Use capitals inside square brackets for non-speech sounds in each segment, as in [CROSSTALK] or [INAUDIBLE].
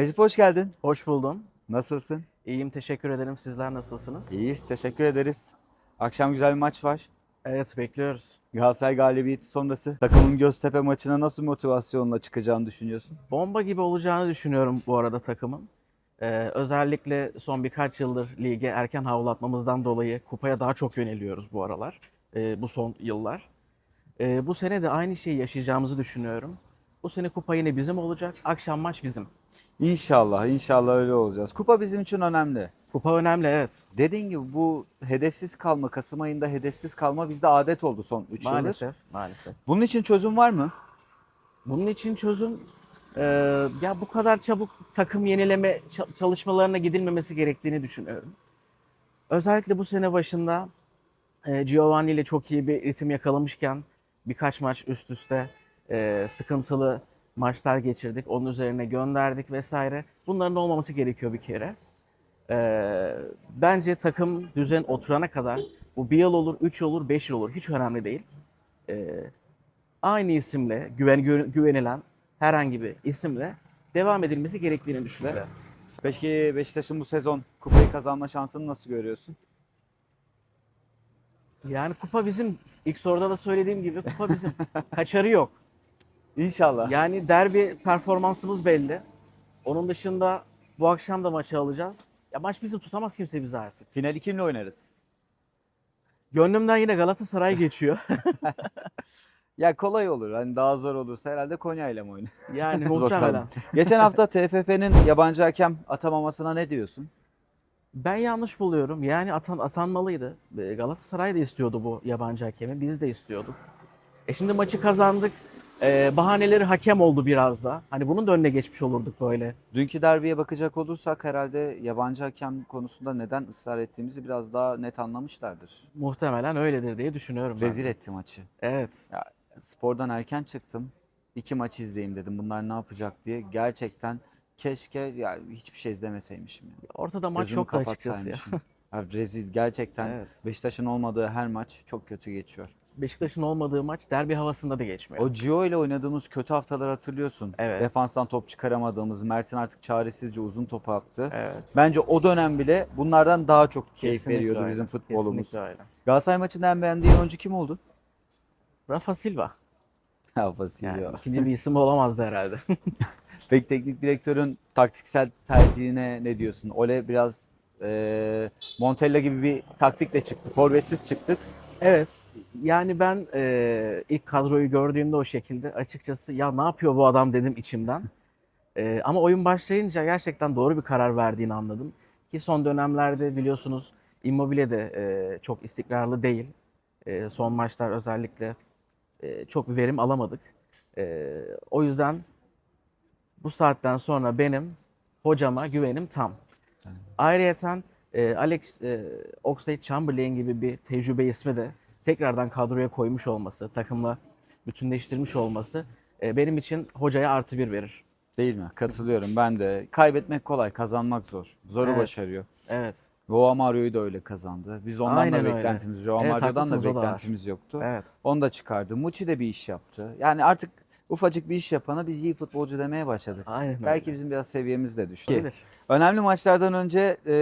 Necip hoş geldin. Hoş buldum. Nasılsın? İyiyim, teşekkür ederim. Sizler nasılsınız? İyiyiz, teşekkür ederiz. Akşam güzel bir maç var. Evet, bekliyoruz. Galatasaray galibiyeti sonrası takımın Göztepe maçına nasıl motivasyonla çıkacağını düşünüyorsun? Bomba gibi olacağını düşünüyorum bu arada takımın. Ee, özellikle son birkaç yıldır lige erken havlatmamızdan dolayı kupaya daha çok yöneliyoruz bu aralar. Ee, bu son yıllar. Ee, bu sene de aynı şeyi yaşayacağımızı düşünüyorum. Bu sene kupa yine bizim olacak. Akşam maç bizim. İnşallah, inşallah öyle olacağız. Kupa bizim için önemli. Kupa önemli evet. Dediğin gibi bu hedefsiz kalma, Kasım ayında hedefsiz kalma bizde adet oldu son 3 yıldır. Maalesef, maalesef. Bunun için çözüm var mı? Bunun için çözüm e, ya bu kadar çabuk takım yenileme ça- çalışmalarına gidilmemesi gerektiğini düşünüyorum. Özellikle bu sene başında e, Giovanni ile çok iyi bir ritim yakalamışken birkaç maç üst üste e, sıkıntılı maçlar geçirdik. Onun üzerine gönderdik vesaire. Bunların olmaması gerekiyor bir kere. E, bence takım düzen oturana kadar bu bir yıl olur, üç yıl olur, beş yıl olur hiç önemli değil. E, aynı isimle güven gü- güvenilen herhangi bir isimle devam edilmesi gerektiğini düşünüyorum. Peki Beşiktaş'ın bu sezon kupayı kazanma şansını nasıl görüyorsun? Yani kupa bizim. İlk soruda da söylediğim gibi kupa bizim. [LAUGHS] Kaçarı yok. İnşallah. Yani derbi performansımız belli. Onun dışında bu akşam da maçı alacağız. Ya maç bizim tutamaz kimse bizi artık. Finali kimle oynarız? Gönlümden yine Galatasaray geçiyor. [LAUGHS] Ya kolay olur. Hani daha zor olursa herhalde Konya ile mi oynar? Yani [LAUGHS] muhtemelen. Geçen hafta TFF'nin yabancı hakem atamamasına ne diyorsun? Ben yanlış buluyorum. Yani atan atanmalıydı. E, Galatasaray da istiyordu bu yabancı hakemi. Biz de istiyorduk. E şimdi maçı kazandık. E, bahaneleri hakem oldu biraz da. Hani bunun da önüne geçmiş olurduk böyle. Dünkü derbiye bakacak olursak herhalde yabancı hakem konusunda neden ısrar ettiğimizi biraz daha net anlamışlardır. Muhtemelen öyledir diye düşünüyorum ben. Rezil etti maçı. Evet. Spordan erken çıktım. İki maç izleyeyim dedim. Bunlar ne yapacak diye. Gerçekten keşke ya hiçbir şey izlemeseymişim. Ya. Ortada maç Gözümü yoktu açıkçası ya. Ya rezil gerçekten Evet. Beşiktaş'ın olmadığı her maç çok kötü geçiyor. Beşiktaş'ın olmadığı maç derbi havasında da geçmiyor. O Gio ile oynadığımız kötü haftalar hatırlıyorsun. Evet. Defanstan top çıkaramadığımız, Mert'in artık çaresizce uzun topu attı. Evet. Bence o dönem bile bunlardan daha çok keyif Kesinlikle veriyordu öyle. bizim futbolumuz. Kesinlikle öyle. Galatasaray maçında en beğendiğin oyuncu kim oldu? Rafa Silva. [LAUGHS] Ha Vasilya. Yani ikinci bir isim olamazdı herhalde. [LAUGHS] Peki teknik direktörün taktiksel tercihine ne diyorsun? Ole biraz e, Montella gibi bir taktikle çıktı. Forvetsiz çıktık. Evet. Yani ben e, ilk kadroyu gördüğümde o şekilde açıkçası ya ne yapıyor bu adam dedim içimden. E, ama oyun başlayınca gerçekten doğru bir karar verdiğini anladım. Ki son dönemlerde biliyorsunuz Immobile de e, çok istikrarlı değil. E, son maçlar özellikle e, çok bir verim alamadık. E, o yüzden bu saatten sonra benim hocama güvenim tam. Ayrıyeten e, Alex e, Oxlade-Chamberlain gibi bir tecrübe ismi de tekrardan kadroya koymuş olması, takımla bütünleştirmiş olması e, benim için hocaya artı bir verir. Değil mi? Katılıyorum ben de. Kaybetmek kolay, kazanmak zor. Zoru Evet. başarıyor. Evet, Joao Mario'yu da öyle kazandı. Biz ondan Aynen da beklentimiz, Joao Evet, Mario'dan da beklentimiz yoktu. evet. Onu da çıkardı. Muçi de bir iş yaptı. Yani artık ufacık bir iş yapana biz iyi futbolcu demeye başladık. Aynen öyle. Belki bizim biraz seviyemiz de düştü. Olabilir. Önemli maçlardan önce e,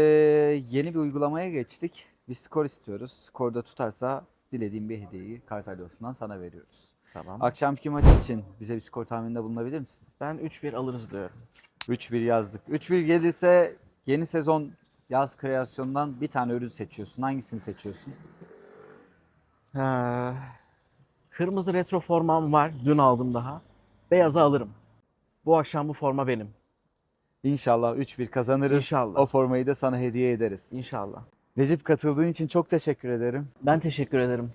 yeni bir uygulamaya geçtik. Bir skor istiyoruz. Skorda tutarsa dilediğim bir hediyeyi Kartalyos'undan sana veriyoruz. Tamam. Akşamki maç için bize bir skor tahmininde bulunabilir misin? Ben 3-1 alırız diyorum. 3-1 yazdık. 3-1 gelirse yeni sezon yaz kreasyonundan bir tane ürün seçiyorsun. Hangisini seçiyorsun? Ha, kırmızı retro formam var. Dün aldım daha. Beyazı alırım. Bu akşam bu forma benim. İnşallah 3-1 kazanırız. İnşallah. O formayı da sana hediye ederiz. İnşallah. Necip katıldığın için çok teşekkür ederim. Ben teşekkür ederim.